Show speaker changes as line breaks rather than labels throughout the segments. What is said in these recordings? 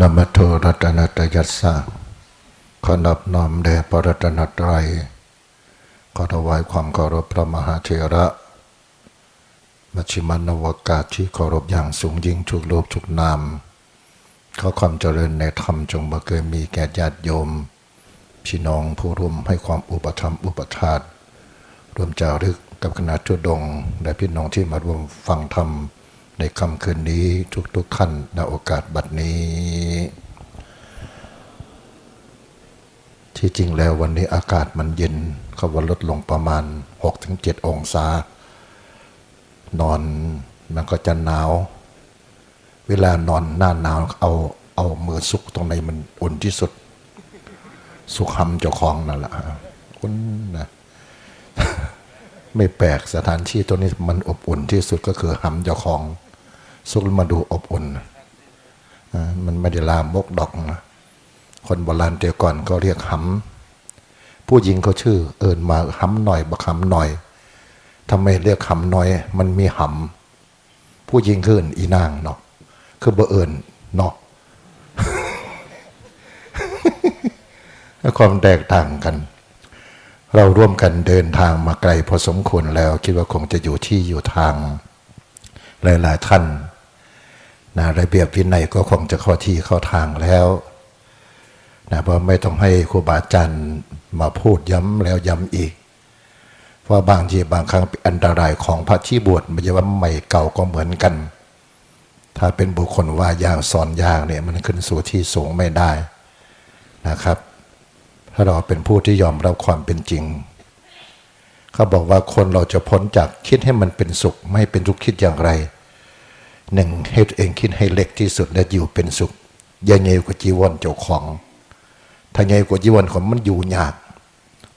นมโทรัตนตยัสสะขอนอบน้อมแด่พระรัตนตรัยขอถวายความเคารพพระมหาเถระมัชิมานวกาศที่เคารพอย่างสูงยิ่งทุกรูปทุกนามขอความเจริญในธรรมจงบังเกิดมีแก่ญาติโยม พี่น้องผู้ร่วมให้ความอุปถัมอุปถาตรวมจารึกกับคณะทุดงและพี่น้องที่มาร่วมฟังธรรม ในค่ำคืนนี้ทุกๆท่านในโอกาสบัดนี้ ที่จริงแล้ววันนี้อากาศมันเย็นเขาว่าลดลงประมาณ 6-7 องศา นอนมันก็จะหนาว เวลานอนหน้าหนาวเอาเอามือซุกตรงไหนมันอุ่นที่สุด สุขหำเจ้าของนั่นแหละคุณนะไม่แปลกสถานที่ตัวนี้มันอบอุ่นที่สุดก็คือหำเจ้าของ ซุกแล้วมาดูอบอุ่นมันไม่ได้ลามกดอกนะคนโบราณเดียวก่อนก็เรียกหำผู้หญิงเขาชื่อ เอิญมาหำหน่อยบักหำหน่อยทำไมเรียกหำหน่อย มันมีหำผู้หญิงคือเอิ้นอีนางเนาะคือบ่เอิญเนาะความแตกต่างกัน เราร่วมกันเดินทางมาไกลพอสมควรแล้ว คิดว่าคงจะอยู่ที่อยู่ทาง หลาย ๆ ท่าน นะระเบียบวินัยก็คงจะเข้าที่เข้าทางแล้วนะเพราะไม่ต้องให้ครูบาอาจารย์มาพูดย้ำแล้วย้ำอีก เพราะบางทีบางครั้งอันตรายของพระที่บวชม่ใช่ว่าใหม่เก่าก็เหมือนกัน ถ้าเป็นบุคคลว่ายางสอนยางเนี่ยมันขึ้นสู่ที่สูงไม่ได้นะครับ ถ้าเราเป็นผู้ที่ยอมรับความเป็นจริงเขาบอกว่าคนเราจะพ้นจากคิดให้มันเป็นสุข ไม่เป็นทุกข์คิดอย่างไร หนึ่งให้ตัวเองคิดให้เล็กที่สุดและอยู่เป็นสุขอย่าเงยกว่าจีวรเจ้าของ ถ้าเงยกว่าจีวรของมันอยู่ยาก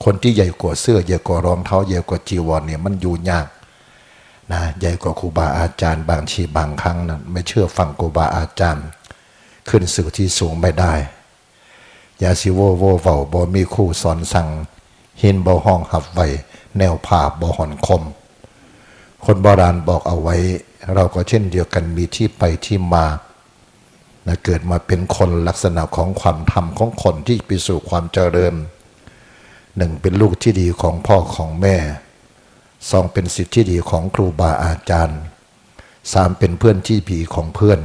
คนที่ใหญ่กว่าเสื้อใหญ่กว่ารองเท้าใหญ่กว่าจีวรเนี่ยมันอยู่ยากนะใหญ่กว่าครูบาอาจารย์บางทีบางครั้งนะไม่เชื่อฟังครูบาอาจารย์ ขึ้นสู่ที่สูงไม่ได้ยาสิโวโวเฝ้าบ่มีคู่สอนสั่งหินบ่ห้องหับไวแนวผ่าบ่หอนคม คนโบราณบอกเอาไว้ เราก็เช่นเดียวกันมีที่ไปที่มานะเกิดมาเป็นคนลักษณะของความธรรมของคนที่ไปสู่ความเจริญหนึ่งเป็นลูกที่ดีของพ่อของแม่สองเป็นสิทธิที่ดีของครูบาอาจารย์สามเป็นเพื่อนที่ดีของเพื่อน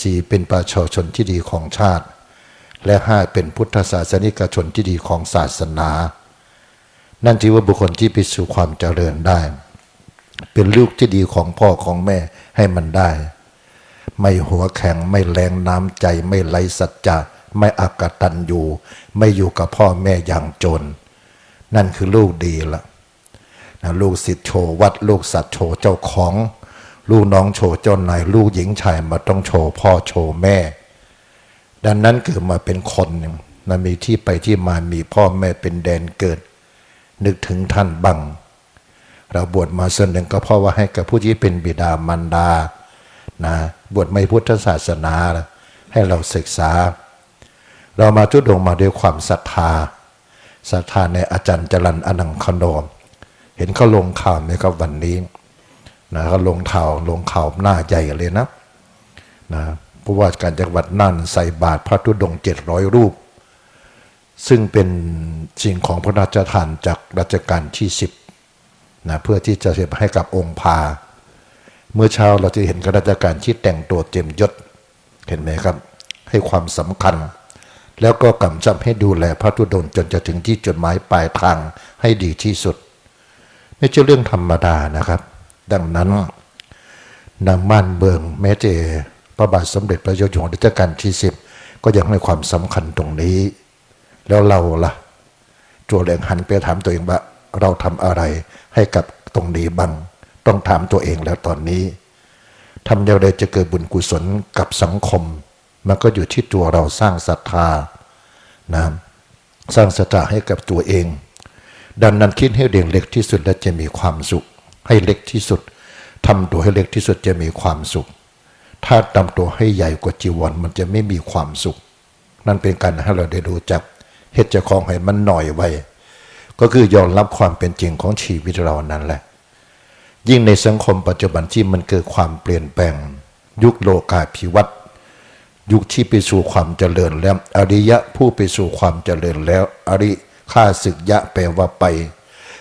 สี่เป็นประชาชนที่ดีของชาติ และห้าเป็นพุทธศาสนิกชนที่ดีของศาสนา นั่นถือว่าบุคคลที่ไปสู่ความเจริญได้ เป็นลูกที่ดีของพ่อของแม่ให้มันได้ ไม่หัวแข็งไม่แรงน้ำใจ ไม่ไร้สัจจะไม่อักตันอยู่ ไม่อยู่กับพ่อแม่อย่างจน นั่นคือลูกดีละนะลูกศิษย์โชวัดลูกสัตว์โชว์เจ้าของ ลูกน้องโชว์เจ้านายลูกหญิงชายมาต้องโชว์พ่อโชว์แม่ ดังนั้นเกิดมาเป็นคนหนึ่งนะมีที่ไปที่มามีพ่อแม่เป็นแดนเกิด นึกถึงท่านบัง เราบวชมาส่วนหนึ่งก็เพราะว่าให้กับผู้ที่เป็นบิดามารดานะบวชไม่พุทธศาสนา ให้เราศึกษา เรามาจุดงมาด้วยความศรัทธาศรัทธาในอาจารย์จรันอนังคโนม เห็นเขาลงข่าวไหมครับวันนี้นะเขาลงข่าวลงข่าวหน้าใหญ่เลยนะนะผู้ว่าการจังหวัดน่านใส่บาตรพระธุดงเจ็ดร้อยรูป ซึ่งเป็นสิ่งของพระราชทานจากรัชกาลที่สิบ นะเพื่อที่จะเสพให้กับองค์พา เมื่อเช้าเราจะเห็นข้าราชการที่แต่งตัวเต็มยศเห็นไหมครับ ให้ความสำคัญ แล้วก็กำชับให้ดูแลพระธุดงจนจะถึงที่จุดหมายปลายทางให้ดีที่สุดไม่ใช่เรื่องธรรมดานะครับ ดังนั้นนางม่านเบิงแม้จพระบาทสมเด็จพระเจ้าอยู่หัวรัชกาลที่สิบก็ยังให้ความสำคัญตรงนี้ แล้วเราล่ะตัวเองหันไปถามตัวเองว่า เราทำอะไรให้กับตรงนี้บ้างต้องถามตัวเองแล้วตอนนี้ทำอย่างไรจะเกิดบุญกุศลกับสังคม มันก็อยู่ที่ตัวเราสร้างศรัทธานะสร้างศรัทธาให้กับตัวเอง ดังนั้นคิดให้เด็กเล็กที่สุดและจะมีความสุข ให้เล็กที่สุดทำตัวให้เล็กที่สุดจะมีความสุข ถ้าทำตัวให้ใหญ่กว่าจีวรมันจะไม่มีความสุข นั่นเป็นการให้เราได้รู้จักเหตุจ้าของให้มันหน่อยไว้ ก็คือยอมรับความเป็นจริงของชีวิตเรานั่นแหละ ยิ่งในสังคมปัจจุบันที่มันเกิดความเปลี่ยนแปลง ยุคโลกาภิวัตน์ยุคที่ไปสู่ความเจริญแล้ว อริยะผู้ไปสู่ความเจริญแล้ว อริข้าศึกยะแปลว่าไป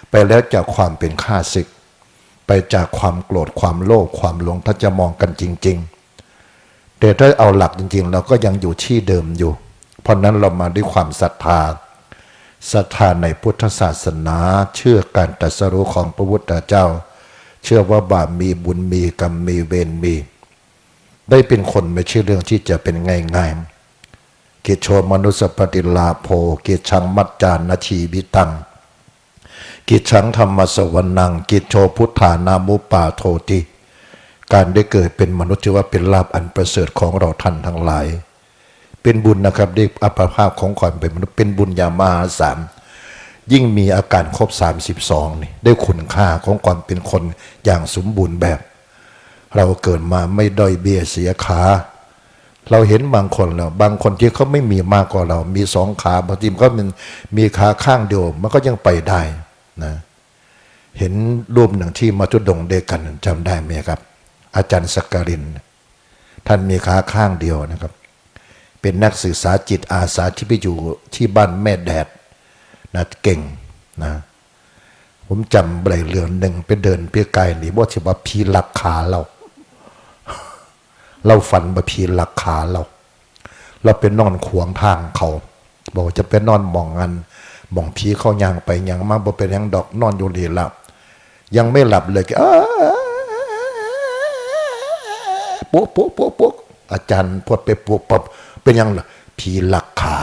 ไปแล้วจากความเป็นข้าศึก ไปจากความโกรธความโลภความหลงถ้าจะมองกันจริง ๆ แต่ถ้าเอาหลักจริง ๆ เราก็ยังอยู่ที่เดิมอยู่ เพราะนั้นเรามาด้วยความศรัทธา ศรัทธาในพุทธศาสนา เชื่อการตรัสรู้ของพระพุทธเจ้า เชื่อว่าบาปมีบุญมีกรรมมีเวรมี ได้เป็นคนไม่ใช่เรื่องที่จะเป็นง่ายๆกิจโชมนุสปฏิลาโภกิจชังมัจจานาชีวิตัง กิจชังธรรมสวรรนัง กิจโชพุทธานามุปปาโทติการได้เกิดเป็นมนุษย์ถือว่าเป็นลาภอันประเสริฐของเราท่านทั้งหลาย เป็นบุญนะครับได้อัปภาพของความเป็นมนุษย์เป็นบุญญามหาศาลยิ่งมีอาการครบ 32นี่ได้คุณค่าของความเป็นคนอย่างสมบูรณ์แบบ เราเกิดมาไม่ด้อยเบี้ยเสียขาเราเห็นบางคนแล้วบางคนที่เขาไม่มีมากกว่าเรา มีสองขาบางทีมันก็มันมีขาข้างเดียวมันก็ยังไปได้นะเห็นรูปหนึ่งที่มาทุดงเดยวกันจำได้ไหมครับ อาจารย์สกการิน ท่านมีขาข้างเดียวนะครับ เป็นนักศึกษาจิตอาสาที่ไปอยู่ที่บ้านแม่แดดนะเก่งนะผมจำใบเรือนหนึ่งไปเดินเปียกายนี่ว่าที่ว่าพีหลักขาเรา เราฝันว่าพีหลักขาเรา เราเป็นนอนขวางทางเขา บอกจะเป็นนอนมองงันมองพีเขายางไปยางมาบ่เป็นยังดอกนอนอยู่ดีหลับ ยังไม่หลับเลยก็อ้ปุ๊บปุ๊บปุ๊บปุ๊บ อาจารย์พดไปปุ๊บปับเป็นยังล่ะผีหลักขา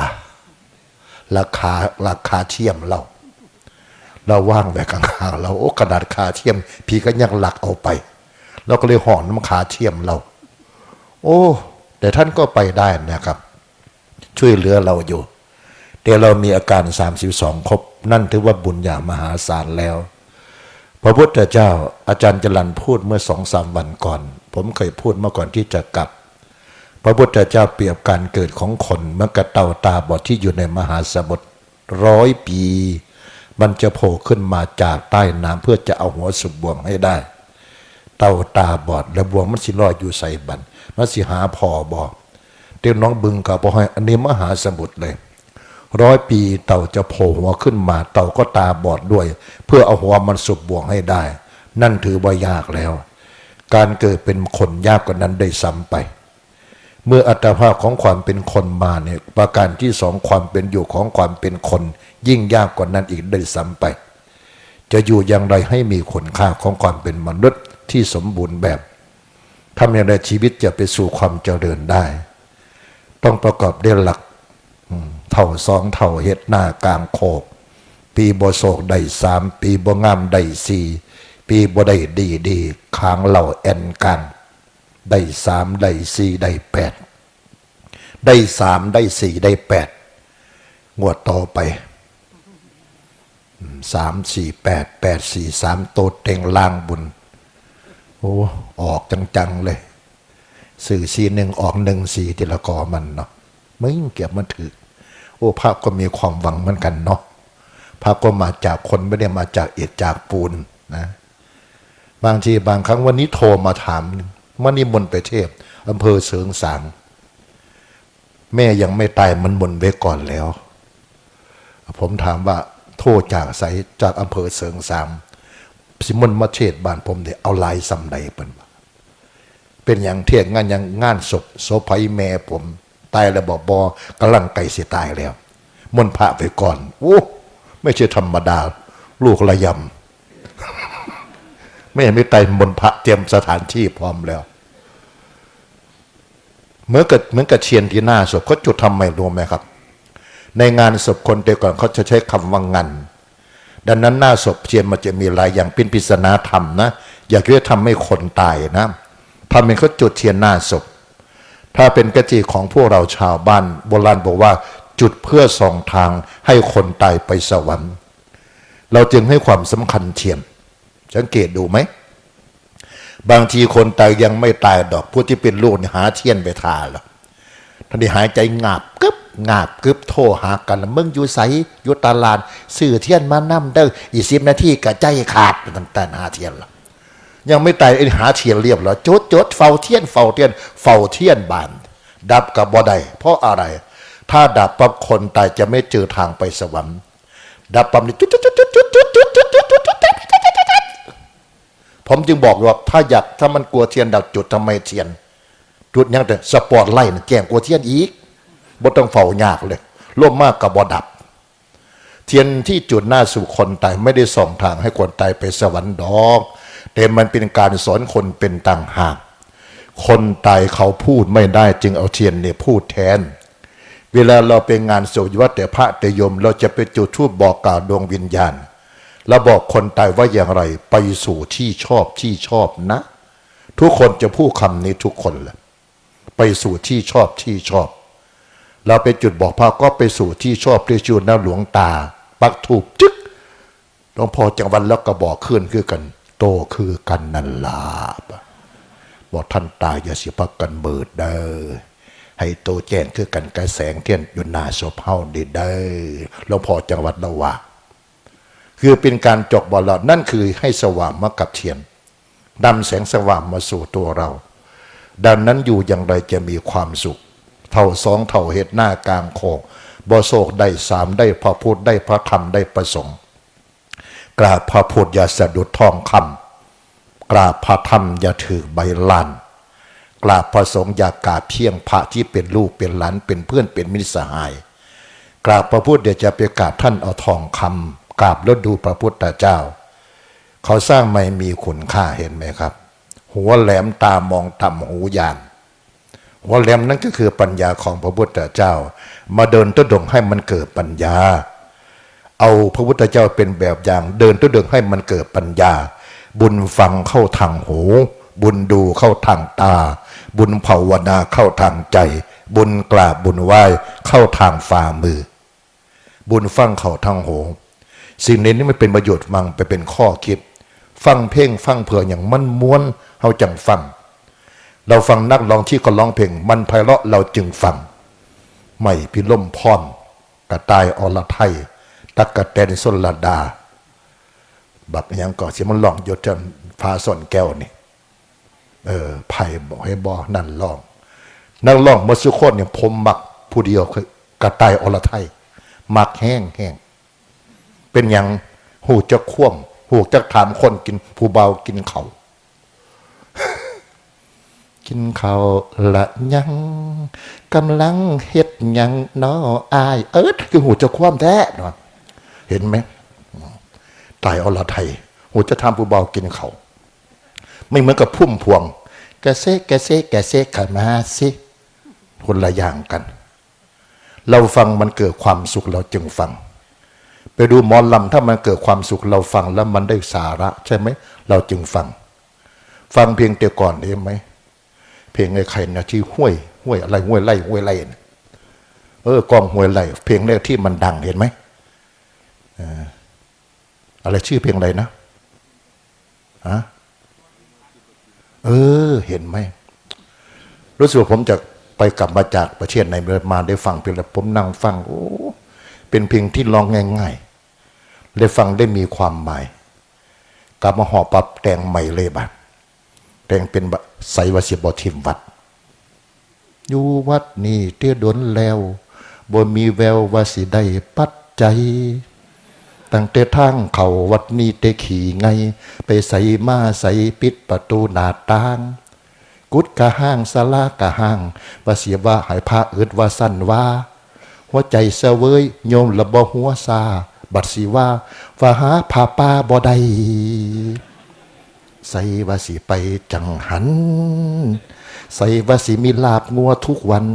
ราคาราคาเทียมเรา เราว่างแบบข้างๆเราโอ้กระดาษคาเทียมพีก็ยังหลักเอาไปเราก็เลยห่อนน้ำขาเทียมเรา โอ้ แต่ท่านก็ไปได้นะครับ ช่วยเหลือเราอยู่แต่เรามีอาการ 32 ครบ นั่นถือว่าบุญอย่างมหาศาลแล้ว พระพุทธเจ้าอาจารย์จรันพูดเมื่อสองสามวันก่อน ผมเคยพูดเมื่อก่อนที่จะกลับ พระพุทธเจ้าเปรียบการเกิดของคนเมื่อกับเต่าตาบอดที่อยู่ในมหาสมุทรร้อยปี มันจะโผล่ขึ้นมาจากใต้น้ำเพื่อจะเอาหัวสุบบวงให้ได้ เต่าตาบอดและบวงมันสิลอยอยู่ใส่บันมันสิหาพอบอกเตียวน้องบึงกับพ่อให้อันนี้มหาสมุทรเลยร้อยปีเต่าจะโผล่หัวขึ้นมา เต่าก็ตาบอดด้วย เพื่อเอาหัวมันสุบบวงให้ได้ นั่นถือว่ายากแล้ว การเกิดเป็นคนยากกว่านั้นได้ซ้ำไป เมื่ออัตภาพของความเป็นคนมาเนี่ยประการที่สองความเป็นอยู่ของความเป็นคน ยิ่งยากกว่านั้นอีกได้ซ้ำไป จะอยู่อย่างไรให้มีคุณค่าของความเป็นมนุษย์ที่สมบูรณ์แบบทำอย่างไรชีวิตจะไปสู่ความเจริญได้ ต้องประกอบด้วยหลักเท่าสองเท่าเฮ็ดหน้ากลางโคก ปีบโศกได้สามปีบงามได้สี่ปีบได้ดีดีค้างเหล่าแอนกัน ได้สามได้สี่ได้แปดได้สามได้สี่ได้แปดงวดต่อไปสามสี่แปดแปดสี่สามโตเต็งล่างบุญ โอ้ ออกจัง ๆ เลย สื่อสีหนึ่งออกหนึ่งสีทีละกอมันเนาะไม่เก็บมันถือ โอ้พระก็มีความหวังเหมือนกันเนาะพระก็มาจากคนไม่ได้มาจากเอียดจากปูนนะ บางทีบางครั้งวันนี้โทรมาถามนนิ มนต์ไปเทพอำเภอเสริงสาง แม่ยังไม่ตายมันบนไว้ก่อนแล้ว ผมถามว่าโทษจากไสจากอำเภอเสริงสางสิมนมาเทศบ้านผมเนี่ยเอาลายสำใดเป็นเป็นอย่างเทียงงานอย่างงานศพโซภัยแม่ผม ตายแล้วบอกบอกำลังไก่เสียตายแล้วมนต์พระไปก่อน โอ้ ไม่ใช่ธรรมดา ลูกระยำ ไม่ไม่ตายมนพระเตรียมสถานที่พร้อมแล้วเหมือนกับเหมือนกับเชียนที่หน้าศพเขาจุดทำไมรู้ไหมครับ ในงานศพคนเดียวก่อนเขาจะใช้คำว่างันดังนั้นหน้าศพเทียนมันจะมีหลายอย่างเป็นปริศนาธรรมนะอย่าคิดว่าทำให้คนตายนะทำเป็นเขาจุดเทียนหน้าศพ ถ้าเป็นกติของพวกเราชาวบ้าน โบราณบอกว่าจุดเพื่อส่องทางให้คนตายไปสวรรค์ เราจึงให้ความสำคัญเทียน สังเกตดูไหม บางทีคนตายยังไม่ตายดอกผู้ที่เป็นลูกเนี่ยหาเทียนไปทาหรอกท่านที่หายใจงาบกึบงาบกึบโทรหากันมึงอยู่ไสอยู่ตลาดสื่อเทียนมานํเด้ออีสิบนาทีกระใจขาดต่างๆหาเทียนละยังไม่ตายไอ้หาเทียนเรียบร้อยจดจดเฝ้าเทียนเฝ้าเทียนเฝ้าเทียนบาน ดับกับบ่ได้เพราะอะไร ถ้าดับปั๊บคนตายจะไม่เจอทางไปสวรรค์ดับปั๊บนี่จุดจุดจุด ผมจึงบอกว่าถ้าอยากถ้ามันกลัวเทียนดับจุดทำไมเทียน จุดยังแต่สปอร์ตไลท์น่แจ้งกลัวเทียนอีกบ่ต้องเฝ้ายากเลยร่วมมากกับบ่ดับ เทียนที่จุดหน้าสู่คนตายไม่ได้ส่องทางให้คนตายไปสวรรค์ดอก แต่มันเป็นการสอนคนเป็นต่างหากคนตายเขาพูดไม่ได้จึงเอาเทียนเนี่ยพูดแทน เวลาเราไปงานศพวัดแต่พระแต่โยม เราจะไปจุดธูปบอกกล่าวดวงวิญญาณ แล้วบอกคนตายว่าอย่างไร ไปสู่ที่ชอบที่ชอบนะ ทุกคนจะพูดคำนี้ทุกคนแหละไปสู่ที่ชอบที่ชอบ เราไปจุดบอกพระก็ไปสู่ที่ชอบที่จูนหน้าหลวงตา ปักถูกจึ๊กหลวงพ่อจังหวันแล้วก็บอกขึ้นคือกัน โตคือกันนันลาบบอกท่านตายอย่าเสียพักกันเบิดเด้อให้โตแจ้งคือกันกระแสงเทียนอยู่หน้าศพเฮาดีเด้อหลวงพ่อจังหวัดละว่า คือเป็นการจกบอลอดนั่นคือให้สว่างมากับเทียนนำแสงสว่างมาสู่ตัวเรา ดังนั้นอยู่อย่างไรจะมีความสุข เท่าสองเท่าเหตุหน้ากลางโคงบโศกได้สามได้พระพุทธได้พระธรรมได้ประสงค์กราบพระพุทธอย่าสะดุดทองคำกราบพระธรรมอย่าถือใบลานกราบพระสงฆ์อย่ากราบเพียงพระที่เป็นลูกเป็นหลานเป็นเพื่อนเป็นมิตรสหาย กราบพระพุทธเดี๋ยวจะไปกราบท่านเอาทองคำ กราบล้วดูพระพุทธเจ้า เขาสร้างไม่มีคุณค่าเห็นไหมครับ หัวแหลมตามองต่ำหูยานหัวแหลมนั่นก็คือปัญญาของพระพุทธเจ้า มาเดินต้นดงให้มันเกิดปัญญา เอาพระพุทธเจ้าเป็นแบบอย่าง เดินต้นดงให้มันเกิดปัญญา บุญฟังเข้าทางหู บุญดูเข้าทางตา บุญภาวนาเข้าทางใจ บุญกราบบุญไหว้เข้าทางฝ่ามือ บุญฟังเข้าทางหู สิ่งนี้นี่ไม่เป็นประโยชน์มังไปเป็นข้อคิด ฟังเพลงฟังเผื่ออย่างมันม้วนเฮาจังฟัง เราฟังนักร้องที่เขาร้องเพลง มันไพเราะเราจึงฟังไม่พิล่มพรกระตายอรไทย ตักกะแตนสนลดา บักยังก่อนสิมันร้องยศจนพาสนแก้วนี่เออไผ่บอกให้บอนั่นร้อง นักร้องมาสุโคนเนี่ยผมมักผู้เดียวคือกระตายอรไทย มักแห้งแห้ง เป็นอย่างหูจะคว่ำหูจะถามคนกินผู้เบากินเขากินเขาละยังกำลังเฮ็ดยังนออาย เอิดคือหูจะคว่ำแท้เนาะเห็นไหมตายอรไทย หูจะทำผู้เบากินเขาไม่เหมือนกับพุ่มพวงกระเซกกระเซกกระเซกขามาสิคนละอย่างกัน เราฟังมันเกิดความสุขเราจึงฟัง ไปดูหมอลำถ้ามันเกิดความสุขเราฟังแล้วมันได้สาระ ใช่ไหม เราจึงฟัง ฟังเพียงแต่ก่อนเองไหม เพลงไอ้ใครนะที่ห้วยห้วยอะไรห้วยไล่ห้วยไล่นะเออกองห้วยไล่เพลงแรกที่มันดังเห็นไหมอะไรชื่อเพลงอะไรนะฮะเออ เห็นไหม รู้สึกผมจะไปกลับมาจากประเทศในเมืองมาได้ฟังเพลงแล้วผมนั่งฟังโอ้ เป็นเพลงที่ร้องง่ายๆได้ฟังได้มีความหมายกลับมาห่อปรับแต่งใหม่เลยบัดแต่งเป็นใสวสิบอทิมวัด อยู่วัดนี่เตี้ยดนแล้วบ่มีแววว่าสิได้ปัจจัยตั้งแต่ทางเขาวัดนี้เตขี่ไง ไปใส่มาใส่ปิดประตูหน้าต่าง กุดกะห้างสลากะห้างว่าเสียว่าหายพระอึดว่าสั้นว่า หัวใจเสวยโยมละบ่หัวซาบัดสิว่าว่าหาผาป้าบ่ได้ใส่ว่าสิไปจังหัน ใส่ว่าสิมีลาบงัวทุกวัน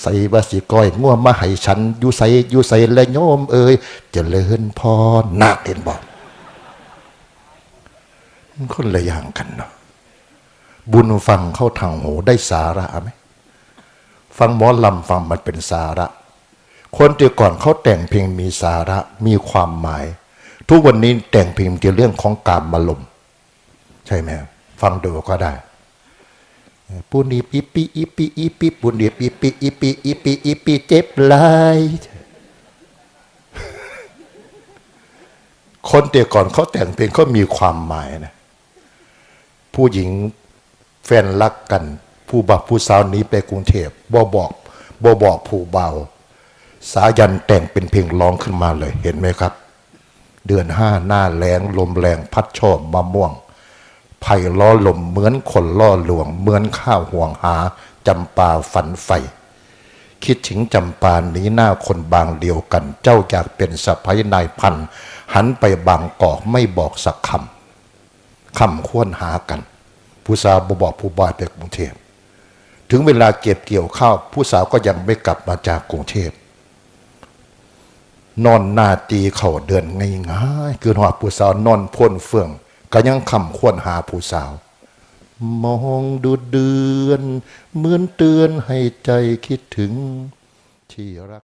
ใส่ว่าสิก้อยงัวมาให้ฉัน อยู่ใส่อยู่ใส่และโยมเอ่ยเจริญพรนาคเห็นบอกคนละอย่างกันเนาะบุญฟังเข้าทางหูได้สาระไหมฟังหมอลำฟังมันเป็นสาระ คนแต่ก่อนเขาแต่งเพลงมีสาระมีความหมาย ทุกวันนี้แต่งเพลงเกี่ยวเรื่องของการมาลมใช่ไหมฟังดูก็ได้ปูนีปีปีอีปีอีปีปูนีปีปีอีปีอีปีอีปีเจ็บลายคนแต่ก่อนเขาแต่งเพลงเขามีความหมายนะ ผู้หญิงแฟนรักกัน ผู้บักผู้สาวหนีไปกรุงเทพบ่บอกบ่บอกผู้เบา สายันแต่งเป็นเพลงร้องขึ้นมาเลยเห็นไหมครับ เดือนห้าหน้าแรงลมแรงพัดชอบมะม่วงไผ่ล้อลมเหมือนคนล่อหลวง เหมือนข้าวห่วงหาจำปาฝันไฟคิดถึงจำปาหนีหน้าคนบางเดียวกัน เจ้าอยากเป็นสะพ้ยนายพัน หันไปบางกอกไม่บอกสักคำคำควรหากัน ผู้สาวบบอกผู้บ่ายไปกรุงเทพถึงเวลาเก็บเกี่ยวข้าวผู้สาวก็ยังไม่กลับมาจากกรุงเทพ นอนนาตีเข่าเดือนง่ายๆคือหอดผู้สาวนอนพ่นเฟื่อง ก็ยังคำควรหาผู้สาว มองดูเดือน เหมือนเตือนให้ใจคิดถึงที่รัก